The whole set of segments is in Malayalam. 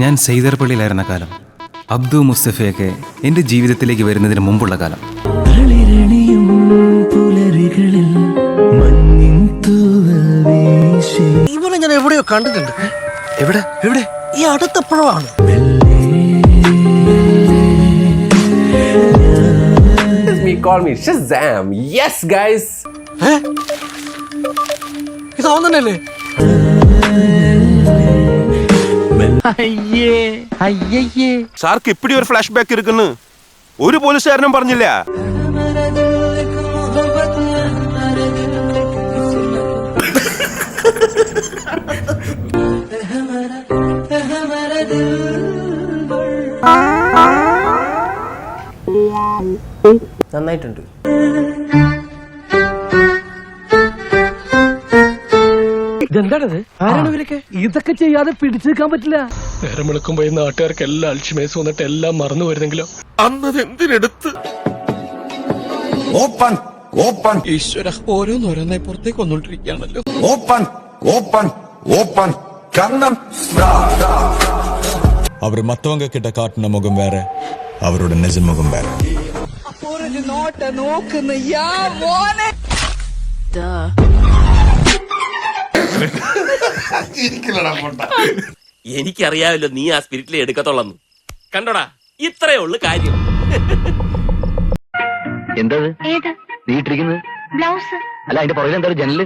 ഞാൻ സെയ്തർപള്ളിയിലായിരുന്ന കാലം. അബ്ദു മുസ്തഫയൊക്കെ എന്റെ ജീവിതത്തിലേക്ക് വരുന്നതിന് മുമ്പുള്ള കാലം. ഇവനെ ഞാൻ എവിടെയോ കണ്ടിട്ടുണ്ട്. എവിടെ? എവിടെ? ഈ അടുത്തപ്പോഴാണ് me call me Shazam. Yes, guys. ഇത് അവൻ തന്നെയല്ലേ? സാർക്ക് ഇപ്പിടി ഒരു ഫ്ലാഷ് ബാക്ക് ഇരിക്കുന്നു. ഒരു പോലീസുകാരനും പറഞ്ഞില്ല. നന്നായിട്ടുണ്ട്. ഇതൊക്കെ ചെയ്യാതെ പിടിച്ചെടുക്കാൻ പറ്റില്ല. നേരം വെളുക്കുമ്പോ ഈ നാട്ടുകാർക്ക് എല്ലാ അൽഷിമേസ് വന്നിട്ട് എല്ലാം മറന്നു വരുന്നെങ്കിലോ അന്നത് എന്തിനെടുത്ത്? Open open. ഈശ്വര ഓരോന്നോരോന്നായി പുറത്തേക്ക് വന്നോണ്ടിരിക്കുകയാണല്ലോ. Open open open. അവർ മത്തവങ്ക കിട്ട കാട്ടുന്ന മുഖം വേറെ അവരുടെ നിജ മുഖം വേറെ. നോക്കുന്ന എനിക്കറിയാമല്ലോ നീ ആ സ്പിരിറ്റിൽ എടുക്കത്തുള്ളന്ന്. കണ്ടോടാ ഇത്രയേ ഉള്ളു കാര്യം. എന്തത്? ഏത്? നീ ഇട്ടിരിക്കുന്നത് ബ്ലൗസ്. അല്ല അതിന്റെ പുറകിൽ എന്താ ഒരു ജനൽ?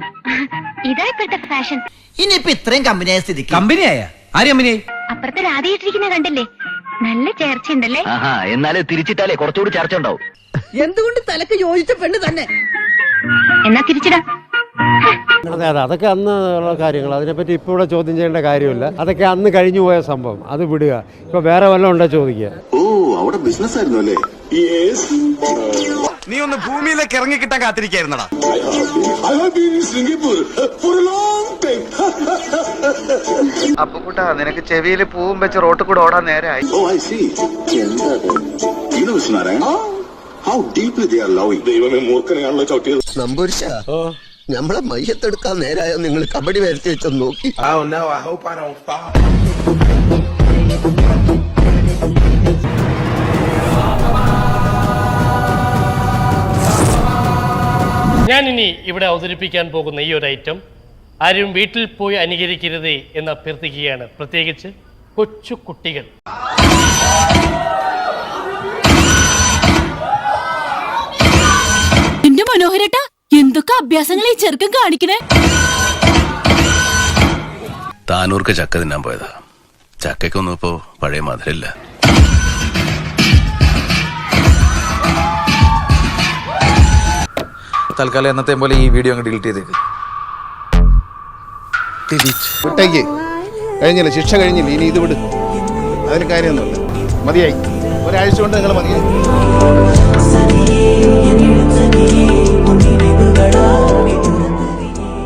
ഇതാ ഇപ്പോഴത്തെ ഫാഷൻ ഇനിയിപ്പോ ഇത്രയും കമ്പനിയായ സ്ഥിതിക്ക്? കമ്പനിയായ? ആര് കമ്പനിയായി അപ്പുറത്തെ രാധയിട്ടിരിക്കുന്ന കണ്ടില്ലേ? നല്ല എന്നാലും തിരിച്ചിട്ടാലേ കുറച്ചുകൂടി ചർച്ച ഉണ്ടാവും. എന്തുകൊണ്ട് തലക്ക് യോജിച്ച പെണ്ണ് തന്നെ? എന്നാ തിരിച്ചിടാ. അതെ അതെ. അതൊക്കെ അന്ന് ഉള്ള കാര്യങ്ങൾ. അതിനെപ്പറ്റി ഇപ്പോൾ ഇവിടെ ചോദ്യം ചെയ്യേണ്ട കാര്യമില്ല. അതൊക്കെ അന്ന് കഴിഞ്ഞു പോയ സംഭവം. അത് വിടുക. ഇപ്പൊ വേറെ വല്ലതും ഉണ്ടോ ചോദിക്കുക? ഓ അവിടെ ബിസിനസ് ആയിരുന്നു അല്ലേ? നീ ഒന്ന് ഭൂമിയിലേക്ക് ഇറങ്ങി കിട്ടാൻ കാത്തിരിക്കായിരുന്നടാ. അപ്പൊ കൂട്ടാ നിനക്ക് ചെവിയിൽ പൂവും വെച്ച് റോട്ടിൽ കൂടെ ഓടാൻ നേരായി. ഓ നമ്മളെ മയ്യത്തെടുക്കാൻ നേരായോ? നിങ്ങൾ കബഡി വരത്തി വെച്ചൊന്ന് നോക്കി. ഞാൻ ഇനി ഇവിടെ അവതരിപ്പിക്കാൻ പോകുന്ന ഈ ഒരു ഐറ്റം ആരും വീട്ടിൽ പോയി അനുകരിക്കരുത് എന്ന് അഭ്യർത്ഥിക്കുകയാണ്. പ്രത്യേകിച്ച് കൊച്ചു കുട്ടികൾ. എന്റെ മനോഹരട്ട എന്തൊക്കെ അഭ്യാസങ്ങൾ ഈ ചെറുക്കൻ കാണിക്കണേ? താനൂർക്ക് ചക്ക തിന്നാൻ പോയതാ. ചക്കയ്ക്കൊന്നും ഇപ്പോ പഴയ മധുരമില്ല. തൽക്കാലം എന്നത്തെ പോലെ ഈ വീഡിയോ അങ്ങ് ഡിലീറ്റ് ചെയ്തേക്ക്. വിട്ടേക്ക്. കഴിഞ്ഞില്ല ശിക്ഷ കഴിഞ്ഞില്ല. ഇനി ഇത് വിട്. അതിന് കാര്യമൊന്നുമില്ല. മതിയായി. ഒരാഴ്ച കൊണ്ട് നിങ്ങൾ മതിയായി.